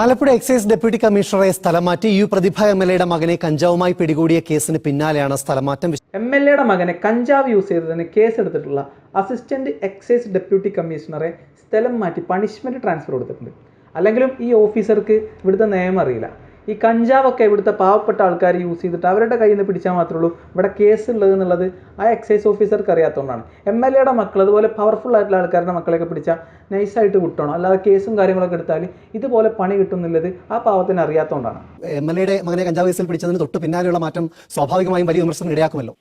Alappuzha excise deputy കമ്മീഷണറെ സ്ഥലം മാറ്റി യു പ്രതിഭ എം എൽ എയുടെ മകനെ കഞ്ചാവുമായി പിടികൂടിയ കേസിന് പിന്നാലെയാണ് സ്ഥലമാറ്റം എം എൽ എയുടെ മകനെ കഞ്ചാവ് യൂസ് ചെയ്തതിന് കേസെടുത്തിട്ടുള്ള അസിസ്റ്റന്റ് എക്സൈസ് ഡെപ്യൂട്ടി കമ്മീഷണറെ സ്ഥലം മാറ്റി പണിഷ്മെന്റ് ട്രാൻസ്ഫർ കൊടുത്തിട്ടുണ്ട്. അല്ലെങ്കിലും ഈ ഓഫീസർക്ക് ഇവിടുത്തെ നിയമം അറിയില്ല. ഈ കഞ്ചാവൊക്കെ ഇവിടുത്തെ പാവപ്പെട്ട ആൾക്കാർ യൂസ് ചെയ്തിട്ട് അവരുടെ കയ്യിൽ നിന്ന് പിടിച്ചാൽ മാത്രമേ ഉള്ളൂ. ഇവിടെ കേസ് ഉള്ളത് എന്നുള്ളത് ആ എക്സൈസ് ഓഫീസർക്ക് അറിയാത്തതുകൊണ്ടാണ്. എം എൽ എയുടെ മക്കൾ അതുപോലെ പവർഫുൾ ആയിട്ടുള്ള ആൾക്കാരുടെ മക്കളെയൊക്കെ പിടിച്ചാൽ നൈസായിട്ട് വിട്ടണം. അല്ലാതെ കേസും കാര്യങ്ങളൊക്കെ എടുത്താൽ ഇതുപോലെ പണി കിട്ടുന്നുള്ളത് ആ പാവത്തിന് അറിയാത്തതുകൊണ്ടാണ്. എം എൽ എയുടെ മകനെ കഞ്ചാവ് കേസിൽ പിടിച്ചതിന് തൊട്ട് പിന്നാലെയുള്ള മാറ്റം സ്വാഭാവികമായും വലിയ വിമർശനം ഇടയാക്കുമല്ലോ.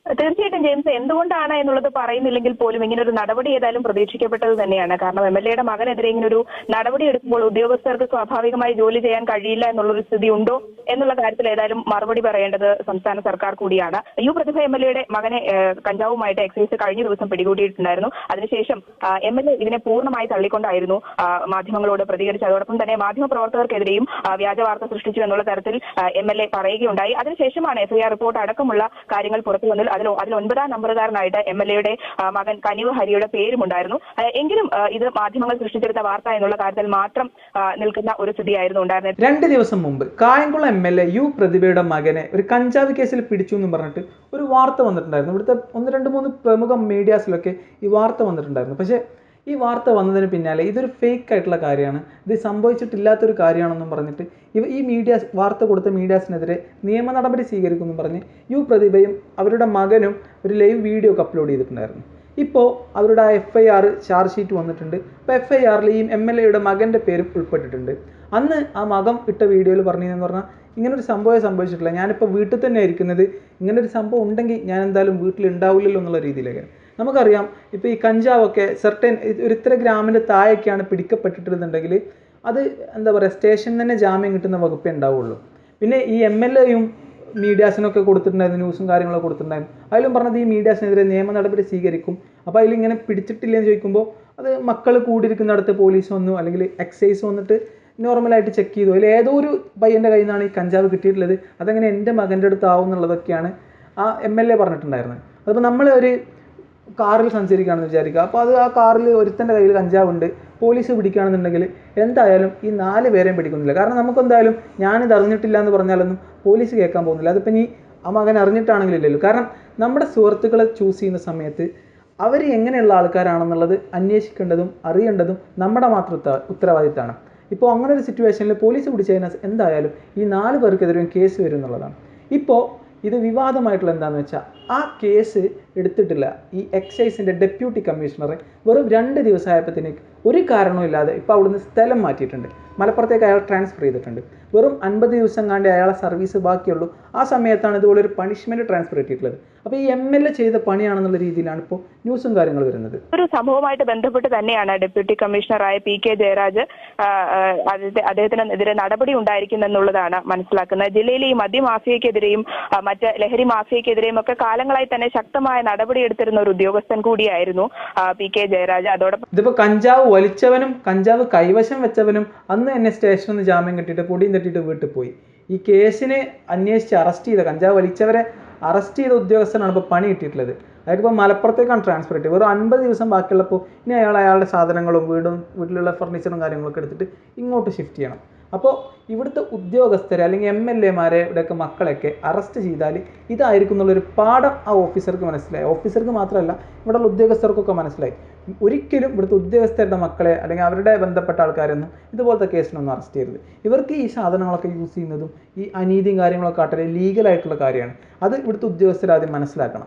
തീർച്ചയായിട്ടും ജെയിംസ് എന്തുകൊണ്ടാണ് എന്നുള്ളത് പറയുന്നില്ലെങ്കിൽ പോലും ഇങ്ങനെ ഒരു നടപടി ഏതായാലും പ്രതീക്ഷിക്കപ്പെട്ടത് തന്നെയാണ്. കാരണം എം എൽ എയുടെ മകനെതിരെ ഇങ്ങനെ ഒരു നടപടി എടുക്കുമ്പോൾ ഉദ്യോഗസ്ഥർക്ക് സ്വാഭാവികമായി ജോലി ചെയ്യാൻ കഴിയില്ല എന്നുള്ളൊരു സ്ഥിതി ഉണ്ടോ എന്നുള്ള കാര്യത്തിൽ ഏതായാലും മറുപടി പറയേണ്ടത് സംസ്ഥാന സർക്കാർ കൂടിയാണ്. യു പ്രതിഭ എം എൽ എയുടെ മകനെ കഞ്ചാവുമായിട്ട് എക്സൈസ് കഴിഞ്ഞ ദിവസം പിടികൂടിയിട്ടുണ്ടായിരുന്നു. അതിനുശേഷം എം എൽ എ ഇതിനെ പൂർണമായി തള്ളിക്കൊണ്ടായിരുന്നു. മാധ്യമങ്ങളോട് പ്രതികരിച്ചത് അതോടൊപ്പം തന്നെ മാധ്യമ പ്രവർത്തകർക്കെതിരെയും ആ, വ്യാജ വാർത്ത സൃഷ്ടിച്ചു എന്നുള്ള തരത്തിൽ എം എൽ എ പറയുകയുണ്ടായി. അതിനുശേഷമാണ് എഫ്ഐആർ റിപ്പോർട്ട് അടക്കമുള്ള കാര്യങ്ങൾ പുറത്തു വന്നത്. അതിൽ അതിൽ ഒൻപതാം നമ്പറുകാരനായിട്ട് എം എൽ എയുടെ മകൻ കനിവ് ഹരിയുടെ പേരുമുണ്ടായിരുന്നു. എങ്കിലും ഇത് മാധ്യമങ്ങൾ സൃഷ്ടിച്ചെടുത്ത വാർത്ത എന്നുള്ള കാര്യത്തിൽ മാത്രം നിൽക്കുന്ന ഒരു സ്ഥിതിയായിരുന്നു ഉണ്ടായിരുന്നത്. രണ്ട് ദിവസം മുമ്പ് Kayamkulam M L A U പ്രതിഭയുടെ മകനെ ഒരു കഞ്ചാവ് കേസിൽ പിടിച്ചു എന്ന് പറഞ്ഞിട്ട് ഒരു വാർത്ത വന്നിട്ടുണ്ടായിരുന്നു. ഇവിടുത്തെ ഒന്ന് രണ്ട് മൂന്ന് പ്രമുഖ മീഡിയാസിലൊക്കെ ഈ വാർത്ത വന്നിട്ടുണ്ടായിരുന്നു. പക്ഷേ ഈ വാർത്ത വന്നതിന് പിന്നാലെ ഇതൊരു ഫേക്ക് ആയിട്ടുള്ള കാര്യമാണ്. ഇത് സംഭവിച്ചിട്ടില്ലാത്തൊരു കാര്യമാണെന്നും പറഞ്ഞിട്ട് ഇവ ഈ മീഡിയ വാർത്ത കൊടുത്ത മീഡിയാസിനെതിരെ നിയമ നടപടി സ്വീകരിക്കുമെന്നും പറഞ്ഞ് യു പ്രതിഭയും അവരുടെ മകനും ഒരു ലൈവ് വീഡിയോ ഒക്കെ അപ്ലോഡ് ചെയ്തിട്ടുണ്ടായിരുന്നു. ഇപ്പോൾ അവരുടെ ആ F I R charge sheet വന്നിട്ടുണ്ട്. അപ്പോൾ എഫ് ഐ ആറിൽ ഈ എം എൽ എയുടെ മകന്റെ പേരും ഉൾപ്പെട്ടിട്ടുണ്ട്. അന്ന് ആ മകം ഇട്ട വീഡിയോയിൽ പറഞ്ഞതെന്ന് പറഞ്ഞാൽ ഇങ്ങനൊരു സംഭവം സംഭവിച്ചിട്ടില്ല. ഞാനിപ്പോൾ വീട്ടിൽ തന്നെ ഇരിക്കുന്നത്. ഇങ്ങനൊരു സംഭവം ഉണ്ടെങ്കിൽ ഞാൻ എന്തായാലും വീട്ടിൽ ഉണ്ടാവില്ലല്ലോ എന്നുള്ള രീതിയിലൊക്കെ. നമുക്കറിയാം ഇപ്പോൾ ഈ കഞ്ചാവൊക്കെ സെർട്ടൻ ഒരു ഇത്ര ഗ്രാമിന്റെ താഴെയൊക്കെയാണ് പിടിക്കപ്പെട്ടിട്ടുണ്ടെങ്കിൽ അത് എന്താ പറയുക സ്റ്റേഷനിൽ തന്നെ ജാമ്യം കിട്ടുന്ന വകുപ്പേ ഉണ്ടാവുള്ളൂ. പിന്നെ ഈ എം എൽ എയും മീഡിയാസിനൊക്കെ കൊടുത്തിട്ടുണ്ടായിരുന്നു ന്യൂസും കാര്യങ്ങളൊക്കെ കൊടുത്തിട്ടുണ്ടായിരുന്നു. അതിലും പറഞ്ഞത് ഈ മീഡിയാസിനെതിരെ നിയമ നടപടി സ്വീകരിക്കും. അപ്പോൾ അതിലിങ്ങനെ പിടിച്ചിട്ടില്ലെന്ന് ചോദിക്കുമ്പോൾ അത് മക്കൾ കൂടിയിരിക്കുന്നിടത്ത് പോലീസ് വന്നു അല്ലെങ്കിൽ എക്സൈസ് വന്നിട്ട് നോർമലായിട്ട് ചെക്ക് ചെയ്തു. അല്ലെങ്കിൽ ഏതോ ഒരു പയ്യന്റെ കയ്യിൽ നിന്നാണ് ഈ കഞ്ചാവ് കിട്ടിയിട്ടുള്ളത്. അതങ്ങനെ എന്റെ മകന്റെ അടുത്താവും എന്നുള്ളതൊക്കെയാണ് ആ എം എൽ എ പറഞ്ഞിട്ടുണ്ടായിരുന്നത്. അതിപ്പോൾ നമ്മൾ ഒരു കാറിൽ സഞ്ചരിക്കുകയാണെന്ന് വിചാരിക്കുക. അപ്പോൾ അത് ആ കാറിൽ ഒരുത്തന്റെ കയ്യിൽ കഞ്ചാവുണ്ട്. പോലീസ് പിടിക്കുകയാണെന്നുണ്ടെങ്കിൽ എന്തായാലും ഈ നാല് പേരെയും പിടിക്കുന്നില്ല. കാരണം നമുക്കെന്തായാലും ഞാനിത് അറിഞ്ഞിട്ടില്ല എന്ന് പറഞ്ഞാലൊന്നും പോലീസ് കേൾക്കാൻ പോകുന്നില്ല. അതിപ്പോൾ ഇനി ആ മകൻ അറിഞ്ഞിട്ടാണെങ്കിലില്ലല്ലോ കാരണം നമ്മുടെ സുഹൃത്തുക്കളെ ചൂസ് ചെയ്യുന്ന സമയത്ത് അവർ എങ്ങനെയുള്ള ആൾക്കാരാണെന്നുള്ളത് അന്വേഷിക്കേണ്ടതും അറിയേണ്ടതും നമ്മുടെ മാത്രം ഉത്തരവാദിത്തമാണ് ഇപ്പോൾ അങ്ങനെ ഒരു സിറ്റുവേഷനിൽ പോലീസ് പിടിച്ചു എന്തായാലും ഈ നാല് പേർക്കെതിരെയും കേസ് വരും എന്നുള്ളതാണ്. ഇപ്പോൾ ഇത് വിവാദമായിട്ടുള്ള എന്താണെന്ന് വെച്ചാൽ ആ കേസ് എടുത്തിട്ടില്ല ഈ എക്സൈസിന്റെ ഡെപ്യൂട്ടി കമ്മീഷണർ വെറും രണ്ട് ദിവസമായപ്പോഴത്തേക്ക് ഒരു കാരണവുമില്ലാതെ ഇപ്പോൾ അവിടുന്ന് സ്ഥലം മാറ്റിയിട്ടുണ്ട്. മലപ്പുറത്തേക്ക് അയാൾ ട്രാൻസ്ഫർ ചെയ്തിട്ടുണ്ട്. വെറും അൻപത് ദിവസം കാണ്ടി അയാളെ സർവീസ് ബാക്കിയുള്ളൂ. ആ സമയത്താണ് ഇതുപോലെ ഒരു പണിഷ്മെന്റ് ട്രാൻസ്ഫർ കിട്ടിയിട്ടുള്ളത്. അപ്പോൾ ഈ എം എൽ എ ചെയ്ത പണിയാണെന്നുള്ള രീതിയിലാണ് ഇപ്പോൾ ന്യൂസും കാര്യങ്ങൾ വരുന്നത്. ഒരു സംഭവമായിട്ട് ബന്ധപ്പെട്ട് തന്നെയാണ് ഡെപ്യൂട്ടി കമ്മീഷണറായ പി കെ ജയരാജ് അദ്ദേഹത്തിനെതിരെ നടപടി ഉണ്ടായിരിക്കുന്നെന്നുള്ളതാണ് മനസ്സിലാക്കുന്നത്. ജില്ലയിലെ ഈ മദ്യമാഫിയക്കെതിരെയും മറ്റ് ലഹരി മാഫിയക്കെതിരെയും ഒക്കെ കാലങ്ങളായി തന്നെ ശക്തമായ നടപടി എടുത്തിരുന്ന ഒരു ഉദ്യോഗസ്ഥൻ കൂടിയായിരുന്നു പി കെ ജയരാജ്. അതോടൊപ്പം ഇതിപ്പോ കഞ്ചാവ് വലിച്ചവനും കഞ്ചാവ് കൈവശം വെച്ചവനും അന്ന് എന്നെ സ്റ്റേഷനിൽ നിന്ന് ജാമ്യം കിട്ടിയിട്ട് പൊടിയും തട്ടിയിട്ട് വീട്ടിൽ പോയി. ഈ കേസിനെ അന്വേഷിച്ച് അറസ്റ്റ് ചെയ്ത കഞ്ചാവ് വലിച്ചവരെ അറസ്റ്റ് ചെയ്ത ഉദ്യോഗസ്ഥനാണ് ഇപ്പോൾ പണി കിട്ടിയിട്ടുള്ളത്. അയാൾക്കിപ്പോൾ മലപ്പുറത്തേക്കാണ് ട്രാൻസ്ഫർ കിട്ടിയത്. വെറും അൻപത് ദിവസം ബാക്കിയുള്ളപ്പോൾ ഇനി അയാൾ അയാളുടെ സാധനങ്ങളും വീടും വീട്ടിലുള്ള ഫർണിച്ചറും കാര്യങ്ങളൊക്കെ എടുത്തിട്ട് ഇങ്ങോട്ട് ഷിഫ്റ്റ് ചെയ്യണം. അപ്പോൾ ഇവിടുത്തെ ഉദ്യോഗസ്ഥരെ അല്ലെങ്കിൽ എം എൽ എമാരെ ഇവിടെയൊക്കെ മക്കളെയൊക്കെ അറസ്റ്റ് ചെയ്താൽ ഇതായിരിക്കും എന്നുള്ളൊരു പാഠം ആ ഓഫീസർക്ക് മനസ്സിലായി. ഓഫീസർക്ക് മാത്രമല്ല ഇവിടെയുള്ള ഉദ്യോഗസ്ഥർക്കൊക്കെ മനസ്സിലായി. ഒരിക്കലും ഇവിടുത്തെ ഉദ്യോഗസ്ഥരുടെ മക്കളെ അല്ലെങ്കിൽ അവരുടെ ബന്ധപ്പെട്ട ആൾക്കാരൊന്നും ഇതുപോലത്തെ കേസിനൊന്നും അറസ്റ്റ് ചെയ്യരുത്. ഇവർക്ക് ഈ സാധനങ്ങളൊക്കെ യൂസ് ചെയ്യുന്നതും ഈ അനീതിയും കാര്യങ്ങളൊക്കെ ആട്ടെ ലീഗലായിട്ടുള്ള കാര്യമാണ്. അത് ഇവിടുത്തെ ഉദ്യോഗസ്ഥരാദ്യം മനസ്സിലാക്കണം.